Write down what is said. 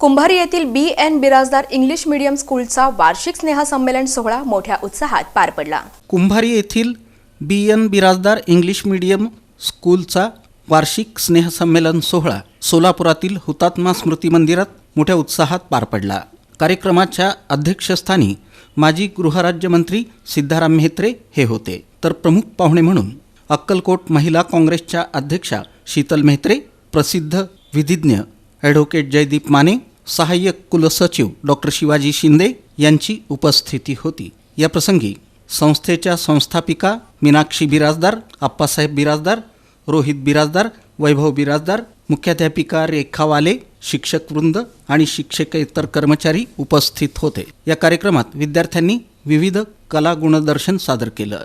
कुंभारी येथील B N Birajdar English medium स्कूलचा वार्षिक स्नेहसंमेलन सोहळा मोठ्या उत्साहात पार पडला. कुंभारी येथील B N Birajdar English medium स्कूलचा वार्षिक स्नेहसंमेलन सोहळा सोलापुरातील हुतात्मा स्मृती मंदिरात मोठ्या उत्साहात पार पडला. कार्यक्रमाच्या अध्यक्षस्थानी माजी गृहराज्यमंत्री सिद्धाराम म्हेत्रे हे होते. तर प्रमुख पाहुणे म्हणून अक्कलकोट महिला काँग्रेसच्या अध्यक्षा शीतल म्हेत्रे प्रसिद्ध विधिज्ञ ॲडव्होकेट जयदीप माने सहाय्यक कुलसचिव डॉक्टर शिवाजी शिंदे यांची उपस्थिती होती. या प्रसंगी संस्थेच्या संस्थापिका मीनाक्षी बिराजदार आप्पासाहेब बिराजदार रोहित बिराजदार वैभव बिराजदार मुख्याध्यापिका रेखावाले शिक्षक वृंद आणि शिक्षकेतर कर्मचारी उपस्थित होते. या कार्यक्रमात विद्यार्थ्यांनी विविध कला गुणदर्शन सादर केलं.